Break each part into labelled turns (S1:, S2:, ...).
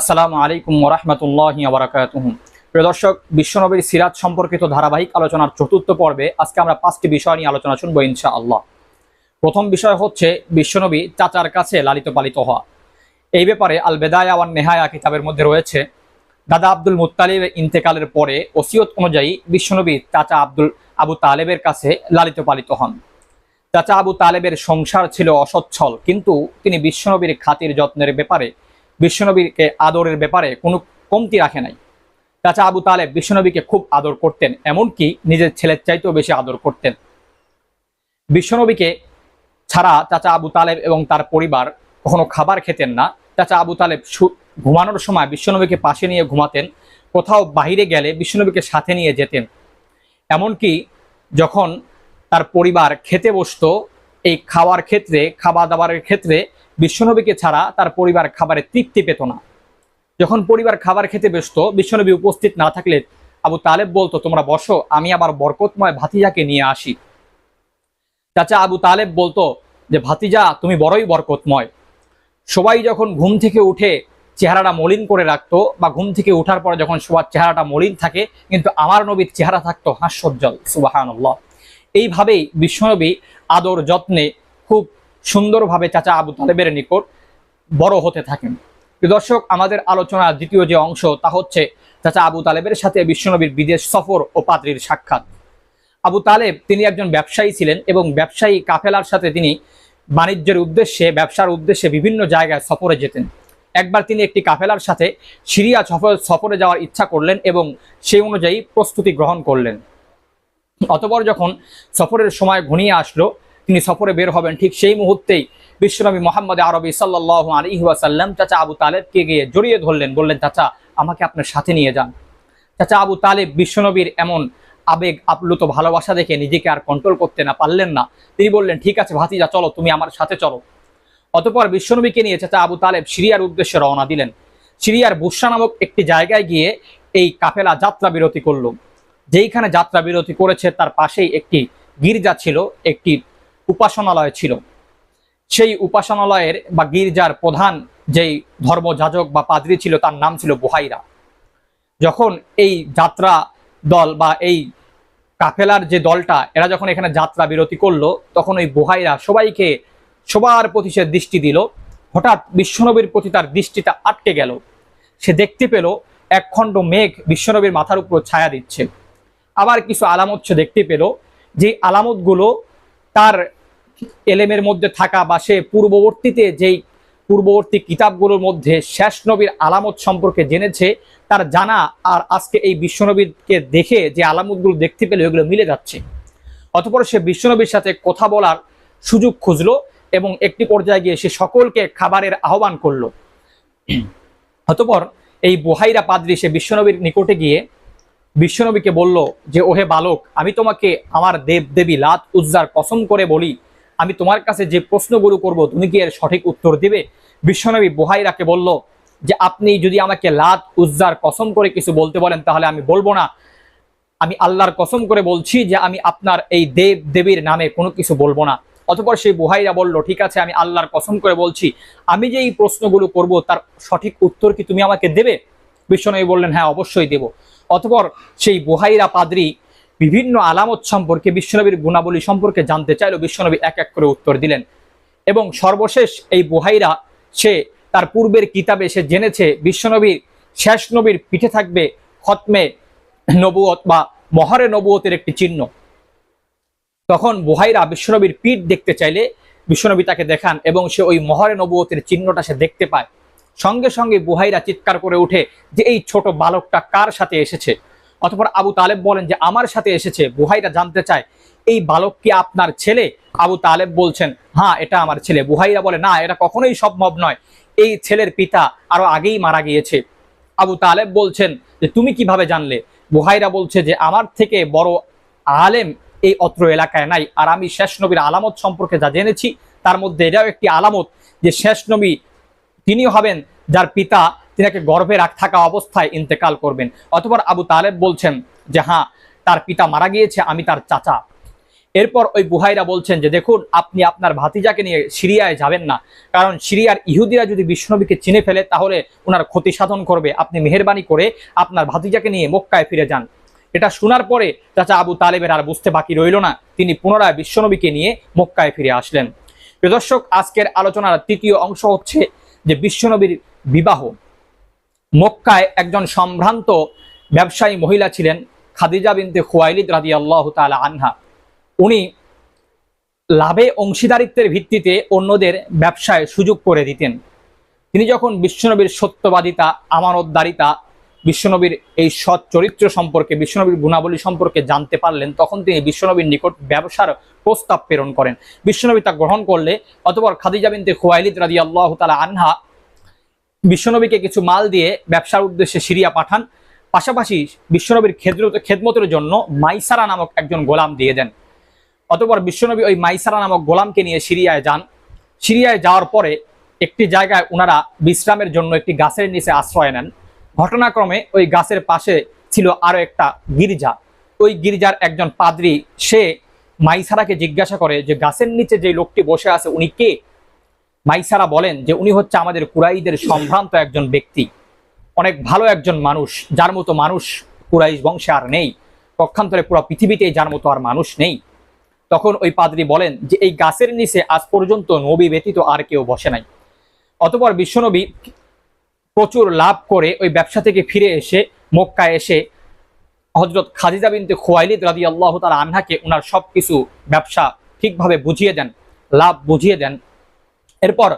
S1: আসসালামু আলাইকুম ওরহমতুল্লাহ বারাকাতুহ প্রিয় দর্শক, বিশ্বনবীর সিরাত সম্পর্কিত ধারাবাহিক আলোচনার চতুর্থ পর্বে আজকে আমরা পাঁচটি বিষয় নিয়ে আলোচনা শুনব ইনশা আল্লাহ প্রথম বিষয় হচ্ছে বিশ্বনবী চাচার কাছে লালিত পালিত হওয়া। এই ব্যাপারে আল বেদায়া ওয়ান নেহায়া কিতাবের মধ্যে রয়েছে, দাদা আব্দুল মুত্তালিব ইন্তেকালের পরে ওসিয়ত অনুযায়ী বিশ্বনবী চাচা আব্দুল, আবু তালেবের কাছে লালিত পালিত হন। চাচা আবু তালেবের সংসার ছিল অসচ্ছল, কিন্তু তিনি বিশ্বনবীর খাতির যত্নের ব্যাপারে বিশ্বনবীকে আদরের ব্যাপারে কোনো কমতি রাখে নাই। চাচা আবু তালেব বিশ্বনবীকে খুব আদর করতেন, এমনকি নিজের ছেলের চাইতেও বেশি আদর করতেন। বিশ্বনবীকে ছাড়া চাচা আবু তালেব এবং তার পরিবার কখনো খাবার খেতেন না। চাচা আবু তালেব ঘুমানোর সময় বিশ্বনবীকে পাশে নিয়ে ঘুমাতেন, কোথাও বাইরে গেলে বিশ্বনবীকে সাথে নিয়ে যেতেন। এমনকি যখন তার পরিবার খেতে বসতো এই খাওয়ার ক্ষেত্রে খাওয়া দাওয়ার ক্ষেত্রে বিশ্বনবীকে ছাড়া তার পরিবার খাবারে তৃপ্তি পেত না। যখন পরিবার খাবার খেতে ব্যস্ত, বিশ্বনবী উপস্থিত না থাকলে আবু তালেব বলতো, তোমরা বসো, আমি আবার বরকতময় ভাতিজাকে নিয়ে আসি। চাচা আবু তালেব বলতো যে, ভাতিজা, তুমি বড়ই বরকতময়। সবাই যখন ঘুম থেকে উঠে চেহারাটা মলিন করে রাখতো বা ঘুম থেকে ওঠার পর যখন সবার চেহারাটা মলিন থাকে, কিন্তু আমার নবীর চেহারা থাকতো হাস্যোজ্জ্বল, সুবাহানুল্লাহ। এইভাবেই বিশ্বনবী আদর যত্নে খুব সুন্দরভাবে চাচা আবু তালেবের নিকট বড় হতে থাকেন। দর্শক, আমাদের আলোচনার দ্বিতীয় যে অংশ তা হচ্ছে চাচা আবু তালেবের সাথে বিশ্বনবীর বিদেশ সফর ও পাদ্রির সাক্ষাৎ। আবু তালেব তিনি একজন ব্যবসায়ী ছিলেন এবং ব্যবসায়ী কাফেলার সাথে তিনি বাণিজ্যের উদ্দেশ্যে, ব্যবসার উদ্দেশ্যে বিভিন্ন জায়গায় সফরে যেতেন। একবার তিনি একটি কাফেলার সাথে সিরিয়া সফরে যাওয়ার ইচ্ছা করলেন এবং সেই অনুযায়ী প্রস্তুতি গ্রহণ করলেন। অতপর যখন সফরের সময় ঘনিয়ে আসলো, তিনি সফরে বের হবেন ঠিক সেই মুহূর্তেই বিশ্বনবী মোহাম্মদ আরবি সাল্লাহ আলী ওয়াসাল্লাম চাচা আবু তালেবকে গিয়ে জড়িয়ে ধরলেন, বললেন, চাচা, আমাকে আপনার সাথে নিয়ে যান। চাচা আবু তালেব বিশ্বনবীর এমন আবেগ, আপ্লুত ভালোবাসা দেখে নিজেকে আর কন্ট্রোল করতে না পারলেন না। তিনি বললেন, ঠিক আছে ভাতিজা, চলো, তুমি আমার সাথে চলো। অতপর বিশ্বনবীকে নিয়ে চাচা আবু তালেব সিরিয়ার উদ্দেশ্যে রওনা দিলেন। সিরিয়ার বুসা নামক একটি জায়গায় গিয়ে এই কাফেলা যাত্রা বিরতি করল। যেইখানে যাত্রা বিরতি করেছে, তার পাশেই একটি গির্জা ছিল, একটি উপাসনালয় ছিল। সেই উপাসনালয়ের বা গির্জার প্রধান যেই ধর্মযাজক বা পাদ্রী ছিল, তার নাম ছিল বুহাইরা। যখন এই যাত্রা দল বা এই কাফেলার যে দলটা, এরা যখন এখানে যাত্রা বিরতি করল, তখন ওই বুহাইরা সবাইকে সবার প্রতি সে দৃষ্টি দিল। হঠাৎ বিশ্বনবীর প্রতি তার দৃষ্টিটা আটকে গেল। সে দেখতে পেল, একখণ্ড মেঘ বিশ্বনবীর মাথার উপর ছায়া দিচ্ছে। আবার কিছু আলামত সে দেখতে পেল যে আলামতগুলো তার এলেমের মধ্যে থাকা বা সে পূর্ববর্তীতে যেই পূর্ববর্তী কিতাবগুলোর মধ্যে শেষ নবীর আলামত সম্পর্কে জেনেছে, তার জানা আর আজকে এই বিশ্বনবীকে দেখে যে আলামতগুলো দেখতে পেলে ওগুলো মিলে যাচ্ছে। অতপর সে বিশ্বনবীর সাথে কথা বলার সুযোগ খুঁজলো এবং একটি পর্যায়ে গিয়ে সে সকলকে খাবারের আহ্বান করল। অতপর এই বুহাইরা পাদ্রি সে বিশ্বনবীর নিকটে গিয়ে বিশ্বনবীকে বলল যে, ওহে বালক, আমি তোমাকে আমার দেব দেবী লাত উজ্জার কসম করে বলি, আমি তোমার কাছে যে প্রশ্নগুলো করব, তুমি কি এর সঠিক উত্তর দিবে? বিশ্বনবী বুহাইরাকে বলল যে, আপনি যদি আমাকে লাত উজ্জার কসম করে কিছু বলতে বলেন, তাহলে আমি বলব না। আমি আল্লাহর কসম করে বলছি যে, আমি আপনার এই দেব দেবীর নামে কোনো কিছু বলব না। অতপর সেই বুহাইরা বলল, ঠিক আছে, আমি আল্লাহর কসম করে বলছি। আমি যে এই প্রশ্নগুলো করব, তার সঠিক উত্তর কি তুমি আমাকে দেবে? বিশ্বনবী বললেন হ্যাঁ অবশ্যই দেব। অতপর সেই বুহাইরা পাদ্রি বিভিন্ন আলামত সম্পর্কে, বিশ্বনবীর গুণাবলী সম্পর্কে জানতে চাইলো বিশ্বনবী এক এক করে উত্তর দিলেন। এবং সর্বশেষ এই বুহাইরা, সে তার পূর্বের কিতাবে সে জেনেছে, বিশ্বনবীর শেষ নবীর পিঠে থাকবে খতমে নবুয়ত বা মহারে নবুয়তের একটি চিহ্ন। তখন বুহাইরা বিশ্বনবীর পিঠ দেখতে চাইলে বিশ্বনবী তাকে দেখান এবং সে ওই মহারে নবুয়তের চিহ্নটা সে দেখতে পায়। সঙ্গে সঙ্গে বুহাইরা চিৎকার করে উঠে যে এই ছোট বালকটা কার সাথে এসেছে? অতপর আবু তালেব বলেন যে, আমার সাথে এসেছে। বুহাইরা জানতে চায়, এই বালক কি আপনার ছেলে? আবু তালেব বলছেন হ্যাঁ এটা আমার ছেলে। বুহাইরা বলে, না, এটা কখনোই সম্ভব নয়। এই ছেলের পিতা আরও আগেই মারা গিয়েছে। আবু তালেব বলছেন, যে, তুমি কীভাবে জানলে? বুহাইরা বলছে যে, আমার থেকে বড় আলেম এই অত্র এলাকায় নাই। আর আমি শেষ নবীর আলামত সম্পর্কে যা জেনেছি, তার মধ্যে এটাও একটি আলামত যে, শেষ নবী তিনি হবেন যার পিতা তিনাকে গর্ভে রাখ থাকা অবস্থায় ইন্তেকাল করবেন। অতপর আবু তালেব বলছেন যে হ্যাঁ তার পিতা মারা গিয়েছে, আমি তার চাচা। এরপর ওই বুহাইরা বলছেন যে, দেখুন, আপনি আপনার ভাতিজাকে নিয়ে সিরিয়ায় যাবেন না। কারণ সিরিয়ার ইহুদিরা যদি বিষ্ণবীকে চিনে ফেলে, তাহলে ওনার ক্ষতি সাধন করবে। আপনি মেহরবানি করে আপনার ভাতিজাকে নিয়ে মক্কায় ফিরে যান। এটা শোনার পরে চাচা আবু তালেবের আর বুঝতে বাকি রইল না। তিনি পুনরায় বিশ্বনবীকে নিয়ে মক্কায় ফিরে আসলেন। প্রিয় দর্শক, আজকের আলোচনার তৃতীয় অংশ হচ্ছে যে বিশ্বনবীর বিবাহ, মক্কায় একজন সম্ভ্রান্ত ব্যবসায়ী মহিলা ছিলেন খাদিজা বিনতে খুয়াইলিদ রাদি আল্লাহ তালা আনহা। উনি লাভে অংশীদারিত্বের ভিত্তিতে অন্যদের ব্যবসায় সুযোগ করে দিতেন। তিনি যখন বিশ্বনবীর সত্যবাদিতা, আমানতদারিতা বিশ্বনবীর এই সৎ চরিত্র সম্পর্কে, বিশ্বনবীর গুণাবলী সম্পর্কে জানতে পারলেন, তখন তিনি বিশ্বনবীর নিকট ব্যবসার প্রস্তাব প্রেরণ করেন। বিশ্বনবী তা গ্রহণ করলে অতপর খাদিজা বিনতে খুয়াইলিদ রাদি আল্লাহ তালা আনহা বিশ্বনবীকে কিছু মাল দিয়ে ব্যবসার উদ্দেশ্যে সিরিয়া পাঠান। পাশাপাশি বিশ্বনবীর খেদমতের জন্য মাইসারা নামক একজন গোলাম দিয়ে দেন। অতপর বিশ্বনবী ওই মাইসারা নামক গোলামকে নিয়ে সিরিয়ায় যান। সিরিয়ায় যাওয়ার পরে একটি জায়গায় ওনারা বিশ্রামের জন্য একটি গাছের নিচে আশ্রয় নেন। ঘটনাক্রমে ওই গাছের পাশে ছিল আরও একটা গির্জা। ওই গির্জার একজন পাদ্রী, সে মাইসারাকে জিজ্ঞাসা করে যে, গাছের নিচে যে লোকটি বসে আছে, উনি কে? মাইসারা বলেন যে, উনি হচ্ছে আমাদের কুরাইদের সম্ভ্রান্ত একজন ব্যক্তি। অনেক ভালো একজন মানুষ, যার মতো মানুষ কুরাইশ বংশে আর নেই। পক্ষান্তরে পুরো পৃথিবীতে যার মতো আর মানুষ নেই। তখন ওই পাদ্রী বলেন যে, এই গাছের নিচে আজ পর্যন্ত নবী ব্যতীত আর কেউ বসে নাই। অতপর বিশ্বনবী প্রচুর লাভ করে ওই ব্যবসা থেকে ফিরে এসে মক্কায় এসে হজরত খাদিজা বিনতে খোয়াইলিদ রাজি আল্লাহ তালা আনহাকে ওনার সব কিছু ব্যবসা ঠিকভাবে বুঝিয়ে দেন, লাভ বুঝিয়ে দেন। এরপর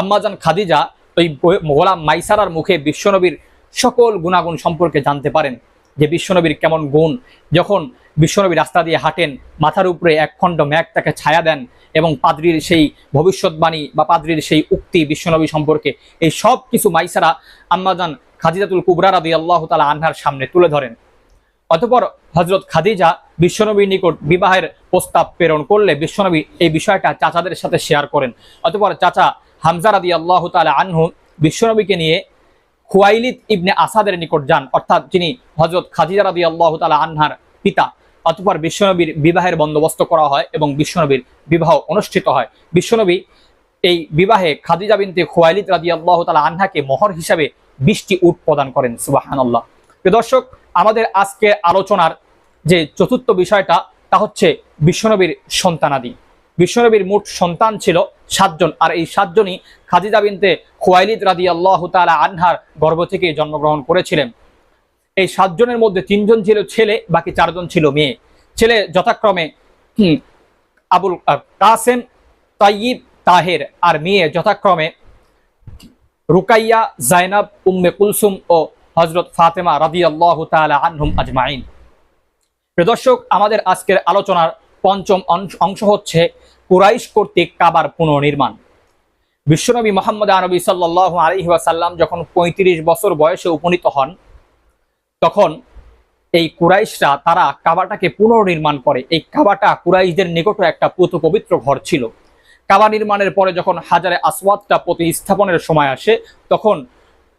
S1: আম্মাজান খাদিজা ওই গোলাম মাইসারার মুখে বিশ্বনবীর সকল গুণাগুণ সম্পর্কে জানতে পারেন। যে বিশ্বনবীর কেমন গুণ, যখন বিশ্বনবী রাস্তা দিয়ে হাঁটেন, মাথার উপরে এক খণ্ড ম্যাগ তাকে ছায়া দেন এবং পাদ্রির সেই ভবিষ্যৎবাণী বা পাদ্রির সেই উক্তি বিশ্বনবী সম্পর্কে এই সব কিছু মাইসারা আম্মাজান খাদিজাতুল কুবরা রাদি আল্লাহ তালা আনহার সামনে তুলে ধরেন। অতপর হজরত খাদিজা বিশ্বনবীর নিকট বিবাহের প্রস্তাব প্রেরণ করলে বিশ্বনবী এই বিষয়টা চাচাদের সাথে শেয়ার করেন। অতপর চাচা হামজা রাদি আল্লাহ তালা আনহু বিশ্বনবীকে নিয়ে খুয়াইলিদ ইবনে আসাদের নিকট যান, অর্থাৎ যিনি হজরত খাদিজা রাদি আল্লাহ তালা আনহার পিতা, অতপর বিশ্বনবীর বিবাহের বন্দোবস্ত করা হয় এবং বিশ্বনবীর বিবাহ অনুষ্ঠিত হয়। বিশ্বনবী এই বিবাহে খাদিজা বিনতে খুয়াইলিদ রাদি আল্লাহ তালা আনহাকে মহর হিসাবে বিশটি উট প্রদান করেন সুবাহান আল্লাহ দর্শক, আমাদের আজকে আলোচনার যে চতুর্থ বিষয়টা, তা হচ্ছে বিশ্বনবীর সন্তানাদি। বিশ্বনবীর মোট সন্তান ছিল সাতজন। আর এই সাতজনই খাদিজা বিনতে খোয়াইলিদ রাদি আল্লাহ তালা আনহার গর্ভ থেকে জন্মগ্রহণ করেছিলেন। এই সাতজনের মধ্যে তিনজন ছিল ছেলে, বাকি চারজন ছিল মেয়ে। ছেলে যথাক্রমে আবুল কাসেম, তাইয়িব, তাহের। আর মেয়ে যথাক্রমে রুকাইয়া, জাইনাব, উম্মে কুলসুম ও হজরত ফাতেমা রাদি আল্লাহ তালা আনহুম আজমাইন। দর্শক, আমাদের আজকের আলোচনার পঞ্চম অংশ হচ্ছে কুরাইশ কর্তৃক কাবার পুনর্নির্মাণ। বিশ্বনবী মোহাম্মদ আনবী সাল্লাহ আলহি ওয়াসাল্লাম যখন ৩৫ বছর বয়সে উপনীত হন, তখন এই কুরাইশরা তারা কাবাটাকে পুনর্নির্মাণ করে। এই কাবাটা কুরাইশদের নিকট একটা পুত পবিত্র ঘর ছিল। কাবা নির্মাণের পরে যখন হাজারে আসওয়াদটা প্রতিস্থাপনের সময় আসে, তখন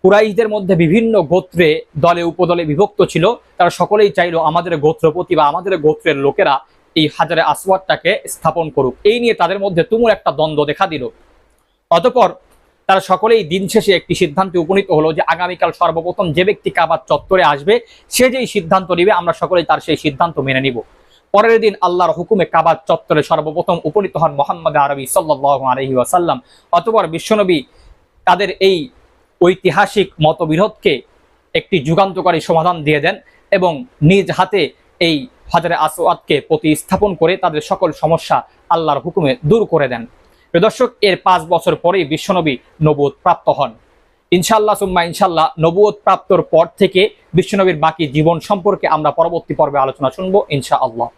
S1: কুরাইশদের মধ্যে বিভিন্ন গোত্রে দলে, উপদলে বিভক্ত ছিল। তারা সকলেই চাইলো আমাদের গোত্রপতি বা আমাদের গোত্রের লোকেরা এই হাজারে আসওয়াদটাকে স্থাপন করুক। এই নিয়ে তাদের মধ্যে তুমুল একটা দ্বন্দ্ব দেখা দিল। অতপর তারা সকলেই দিন শেষে একটি সিদ্ধান্তে উপনীত হলো যে আগামীকাল সর্বপ্রথম যে ব্যক্তি কাবার চত্বরে আসবে, সে যেই সিদ্ধান্ত নিবে, আমরা সকলেই তার সেই সিদ্ধান্ত মেনে নিব। পরের দিন আল্লাহর হুকুমে কাবার চত্বরে সর্বপ্রথম উপনীত হন মোহাম্মদ আরবি সাল্লাহ আলহি ওয়াসাল্লাম। অতপর বিশ্বনবী তাদের এই ঐতিহাসিক মতবিরোধকে একটি যুগান্তকারী সমাধান দিয়ে দেন এবং নিজ হাতে এই হাজারে আসওয়াদকে প্রতিস্থাপন করে তাদের সকল সমস্যা আল্লাহর হুকুমে দূর করে দেন। দর্শক, এর পাঁচ বছর পরেই বিশ্বনবী নবুদ প্রাপ্ত হন। ইনশাল্লাহ সুম্মা ইনশাল্লাহ নবুত প্রাপ্তর পর থেকে বিশ্বনবীর বাকি জীবন সম্পর্কে আমরা পরবর্তী পর্বে আলোচনা শুনব ইনশা আল্লাহ